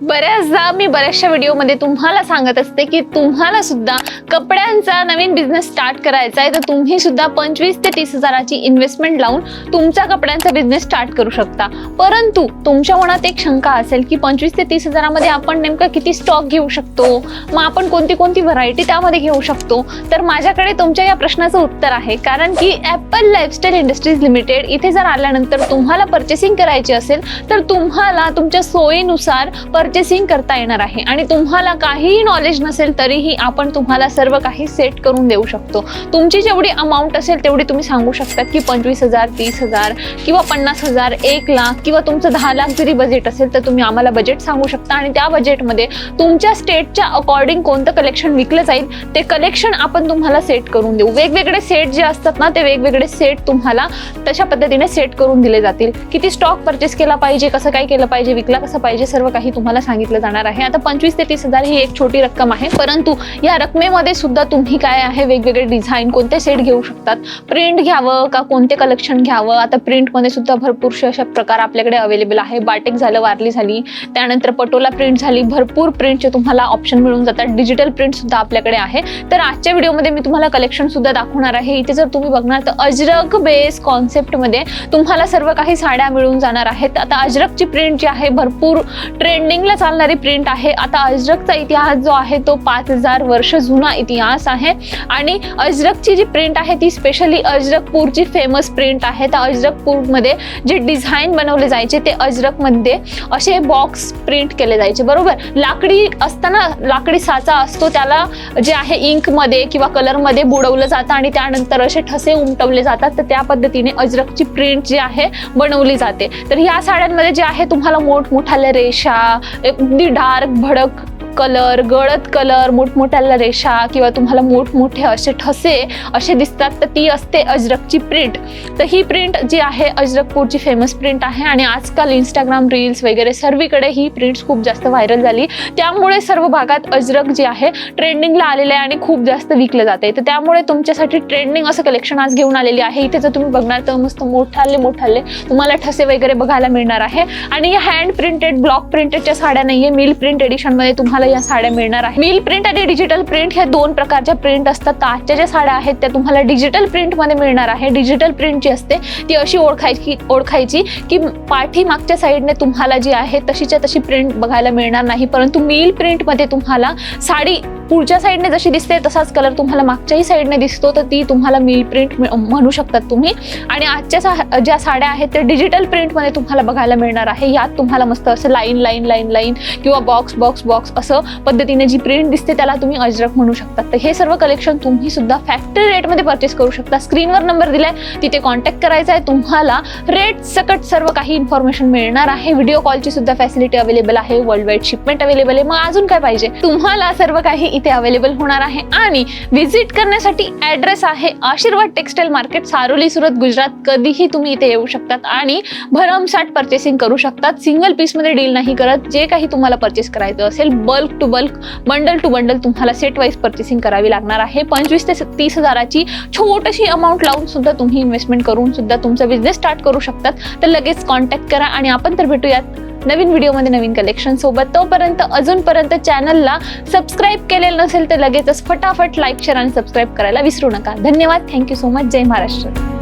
बऱ्याचदा मी बऱ्याचशा व्हिडिओमध्ये तुम्हाला सांगत असते की तुम्हाला सुद्धा कपड्यांचा नवीन बिझनेस स्टार्ट करायचा आहे तर तुम्ही सुद्धा पंचवीस ते तीस हजाराची इन्व्हेस्टमेंट लावून तुमचा कपड्यांचा बिझनेस स्टार्ट करू शकता. परंतु तुमच्या मनात एक शंका असेल की पंचवीस ते तीस हजारामध्ये आपण नेमका किती स्टॉक घेऊ शकतो? मग आपण कोणती कोणती व्हरायटी त्यामध्ये घेऊ शकतो? तर माझ्याकडे तुमच्या या प्रश्नाचं उत्तर आहे कारण की ॲपल लाईफस्टाईल इंडस्ट्रीज लिमिटेड इथे जर आल्यानंतर तुम्हाला पर्चेसिंग करायची असेल तर तुम्हाला तुमच्या सोयीनुसार पर्चेसिंग करता येणार आहे. आणि तुम्हाला काहीही नॉलेज नसेल तरीही आपण तुम्हाला सर्व काही सेट करून देऊ शकतो. तुमची जेवढी अमाऊंट असेल तेवढी तुम्ही सांगू शकतात की पंचवीस हजार तीस हजार किंवा पन्नास हजार एक लाख किंवा तुमचं दहा लाख जरी बजेट असेल तर तुम्ही आम्हाला बजेट सांगू शकता. आणि त्या बजेटमध्ये तुमच्या स्टेटच्या अकॉर्डिंग कोणतं कलेक्शन विकलं जाईल ते कलेक्शन आपण तुम्हाला सेट करून देऊ. वेगवेगळे सेट जे असतात ना ते वेगवेगळे सेट तुम्हाला तशा पद्धतीने सेट करून दिले जातील. किती स्टॉक परचेस केला पाहिजे कसं काय केलं पाहिजे विकला कसं पाहिजे सर्व काही तुम्हाला सांगितलं जाणार आहे. आता पंचवीस ते तीस हजार ही एक छोटी रक्कम आहे. परंतु या रकमेमध्ये सुद्धा तुम्ही काय आहे? वेगवेगळे डिझाईन कोणते सेट घेऊ शकतात? प्रिंट घ्यावं का कोणते कलेक्शन घ्यावं? आता प्रिंटमध्ये सुद्धा भरपूरशे अशा प्रकार आपल्याकडे अवेलेबल आहे. बाटेक झालं वारली झाली. त्यानंतर पटोला प्रिंट झाली. भरपूर प्रिंटचे तुम्हाला ऑप्शन मिळून जातात. डिजिटल प्रिंट सुद्धा आपल्याकडे आहे. तर आजच्या व्हिडिओमध्ये मी तुम्हाला कलेक्शन सुद्धा दाखवणार आहे. इथे जर तुम्ही बघणार तर अजरक बेस कॉन्सेप्टमध्ये तुम्हाला सर्व काही साड्या मिळून जाणार आहेत. आता अजरकची प्रिंट जी आहे भरपूर ट्रेंडिंग ला चालणारी प्रिंट आहे. आता अजरकचा इतिहास जो आहे तो पाच हजार वर्ष जुना इतिहास आहे. आणि अजरकची जी प्रिंट आहे ती स्पेशली अजरकपूरची फेमस प्रिंट आहे. तर अजरकपूरमध्ये जे डिझाईन बनवले जायचे ते अजरकमध्ये असे बॉक्स प्रिंट केले जायचे. बरोबर? लाकडी असताना लाकडी साचा असतो त्याला जे आहे इंकमध्ये किंवा कलरमध्ये बुडवलं जातं आणि त्यानंतर असे ठसे उमटवले जातात. तर त्या पद्धतीने अजरकची प्रिंट जी आहे बनवली जाते. तर ह्या साड्यांमध्ये जे आहे तुम्हाला मोठमोठाल्या रेषा अगदी डार्क भडक कलर गळत कलर मोठमोठ्या रेषा किंवा तुम्हाला मोठमोठे असे ठसे असे दिसतात तर ती असते अजरकची प्रिंट तर ही प्रिंट जी आहे अजरकपूरची फेमस प्रिंट आहे आणि आजकाल इंस्टाग्राम रील्स वगैरे सर्वीकडे ही प्रिंट्स खूप जास्त व्हायरल झाली. त्यामुळे सर्व भागात अजरक जे आहे ट्रेंडिंगला आलेलं आहे आणि खूप जास्त विकलं जाते तर त्यामुळे तुमच्यासाठी ट्रेंडिंग असं कलेक्शन आज घेऊन आलेली आहे. इथे जर तुम्ही बघणार तर मस्त मोठाले मोठाले तुम्हाला ठसे वगैरे बघायला मिळणार आहे. आणि या हँड प्रिंटेड ब्लॉक प्रिंटेडच्या साड्या नाहीये. मिल प्रिंट एडिशनमध्ये तुम्हाला या साड्या मिळणार आहे मिल प्रिंट आणि डिजिटल प्रिंट ह्या दोन प्रकारच्या प्रिंट असतात. आजच्या ज्या साड्या आहेत त्या तुम्हाला डिजिटल प्रिंटमध्ये मिळणार आहे. डिजिटल प्रिंट जी असते ती अशी ओळखायची ओळखायची की पाठी मागच्या साईडने तुम्हाला जी आहे तशीच्या तशी प्रिंट बघायला मिळणार नाही. परंतु मिल प्रिंटमध्ये तुम्हाला साडी पुढच्या साईडने जशी दिसते तसाच कलर तुम्हाला मागच्याही साईडने दिसतो तर ती तुम्हाला मिल प्रिंट म्हणू शकतात तुम्ही. आणि आजच्या सा- ज्या साड्या आहेत त्या डिजिटल प्रिंटमध्ये तुम्हाला बघायला मिळणार आहे. यात तुम्हाला मस्त असं लाईन लाईन लाईन लाईन किंवा बॉक्स बॉक्स बॉक्स असं पद्धतीने जी प्रिंट दिसते त्याला तुम्ही अजरक म्हणू शकतात. तर हे सर्व कलेक्शन तुम्ही सुद्धा फॅक्टरी रेटमध्ये परचेस करू शकता. स्क्रीनवर नंबर दिलाय तिथे कॉन्टॅक्ट करायचा आहे. तुम्हाला रेट सकट सर्व काही इन्फॉर्मेशन मिळणार आहे. व्हिडिओ कॉलची सुद्धा फॅसिलिटी अवेलेबल आहे. वर्ल्ड वाईड शिपमेंट अवेलेबल आहे. मग अजून काय पाहिजे? तुम्हाला सर्व काही इथे अवेलेबल होणार आहे. आणि व्हिजिट करण्यासाठी ऍड्रेस आहे आशीर्वाद टेक्सटाईल मार्केट सारोली सुरत गुजरात. कधीही तुम्ही इथे येऊ शकतात आणि भरमसाठ परचेसिंग करू शकतात. सिंगल पीसमध्ये डील नाही करत. जे काही तुम्हाला परचेस करायचं असेल bulk to bulk bundle to bundle तुम्हाला सेट वाईज परचेसिंग करावी लागणार आहे. पंचवीस ते तीस हजाराची छोटीशी अमाऊंट लावून सुद्धा तुम्ही इन्व्हेस्टमेंट करून सुद्धा तुमचा बिझनेस स्टार्ट करू शकतात. तर लगेच कॉन्टॅक्ट करा आणि आपण तर भेटूयात. नवीन व्हिडिओमध्ये नवीन कलेक्शन सोबत. तोपर्यंत अजूनपर्यंत चॅनलला सबस्क्राईब केलेलं नसेल तर लगेचच फटाफट लाईक शेअर आणि सबस्क्राईब करायला विसरू नका. धन्यवाद. थँक्यू सो मच जय महाराष्ट्र.